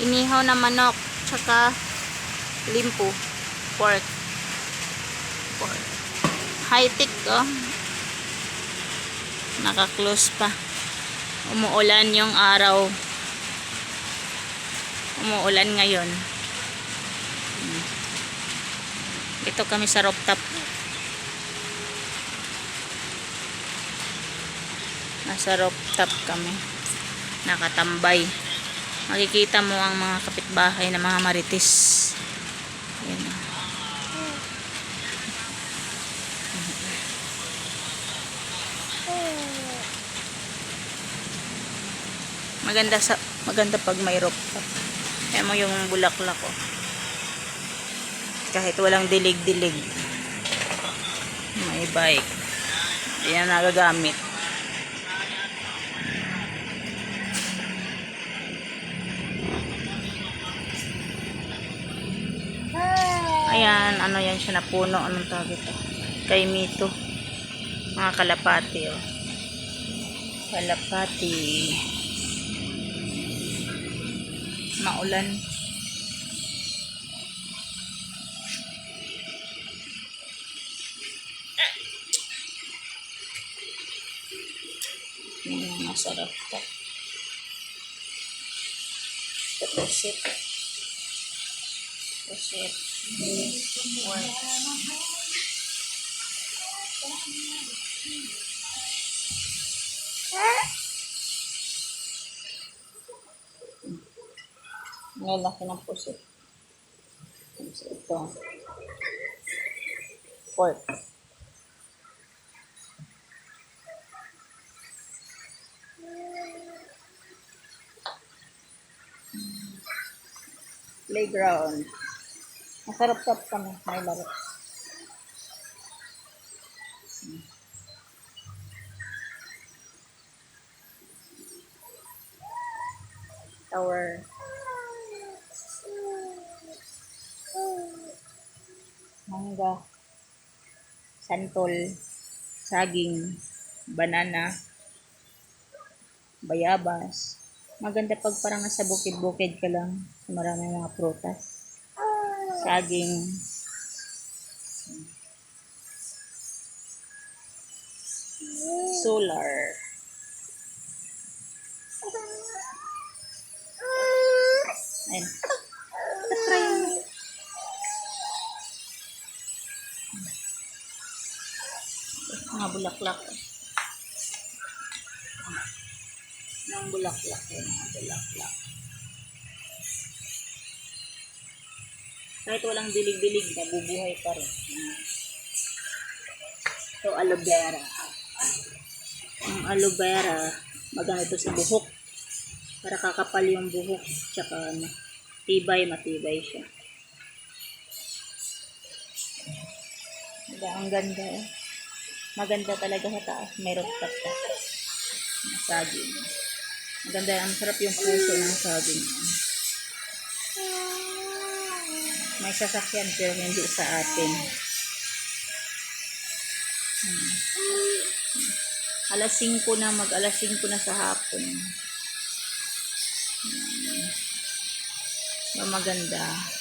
Inihaw na manok. Tsaka limpo. Pork. Pork. High-tech oh. Naka-close pa. Umuulan yung araw. Umuulan ngayon. Hmm. Ito kami sa rooftop. Nasa rooftop kami. Nakatambay. Makikita mo ang mga kapitbahay na mga marites. Ayan. Maganda sa maganda pag may rooftop. Ayan mo yung bulaklak ko. Kahit walang dilig-dilig. May bike. Yan ang nagagamit. Ayan, ano yan siya na puno. Anong tawag ito? Kay Mito. Mga kalapati, oh. Kalapati. Maulan. Yan, masarap to. Pusit. Pusit. Work. Ang laki ng pusit. So, ito. Pork. Playground. Masarap-sarap kami. May laro. Tower. Mangga. Santol. Saging. Banana. Bayabas. Maganda pag parang nasa bukid-bukid ka lang. Marami mga prutas. Saging. Solar. Ayun. Try. Mga bulaklak. Mga bulaklak. Mga bulaklak. Kahit walang dilig-dilig, nabubuhay pa rin. Ito, aloe vera. Ang aloe vera, maganda ito sa buhok. Para kakapal yung buhok. Tsaka ano, tibay, matibay siya. Diba, ang ganda eh. Maganda talaga sa taas. May rooftop ka. Saging. Maganda, ang sarap yung puso ng saging. May sasakyan pero hindi sa atin. Hmm. Alas 5 na, mag alas 5 na sa hapon. Hmm. Maganda.